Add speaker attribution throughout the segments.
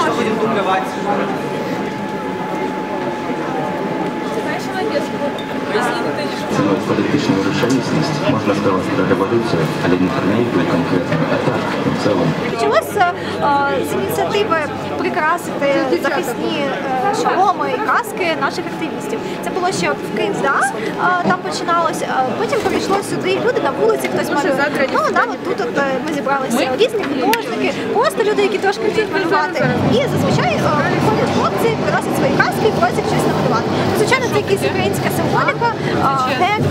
Speaker 1: Что будем дублевать?
Speaker 2: Ціною політичну рішучість можна сказати про революцію, але не не конкретно, а так, в цілому.
Speaker 3: Почалося е, з ініціативи прикрасити захисні е, шоломи і каски наших активістів. Це було ще в е, там починалося. е, Потім перейшло сюди люди на вулиці, хтось малює. Ну да, от тут от, е, ми зібралися різні художники, просто люди, які трошки вміють малювати. І зазвичай е, приходять хлопці, приносять свої каски і просять щось намалювати. Ну, Звичайно, це якась українська символіка, е, герб,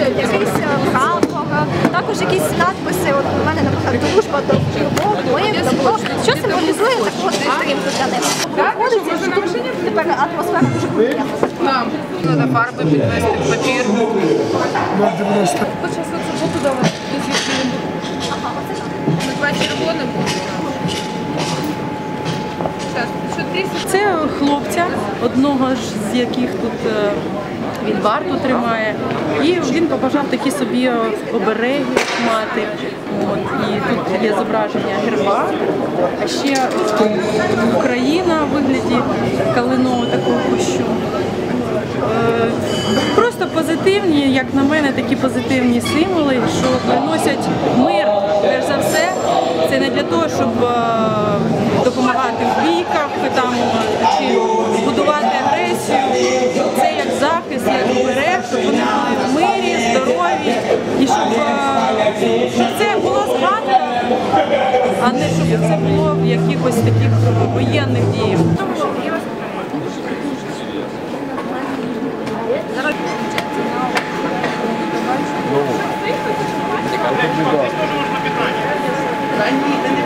Speaker 3: е, якийсь е, прапор, е, також якісь надписи. От у мене, наприклад, дружба до любов, мир, добро, що символізує
Speaker 4: Нам треба фарби підвести, папір. Хоча це туди Ми два червоним. Зараз, що?
Speaker 5: Це хлопця, одного ж з яких тут е, він варту тримає. І він побажав такі собі обереги мати. От, і тут є зображення герба, а ще е, Україна як на мене, такі позитивні символи, що приносять мир, перш за все. Це не для того, щоб е, допомагати в бійках там, чи будувати агресію. Це як захист, як берег, щоб вони були в мирі, здорові і щоб, е, щоб це було згадано, а не щоб це було в якихось таких воєнних діях.
Speaker 4: Ні,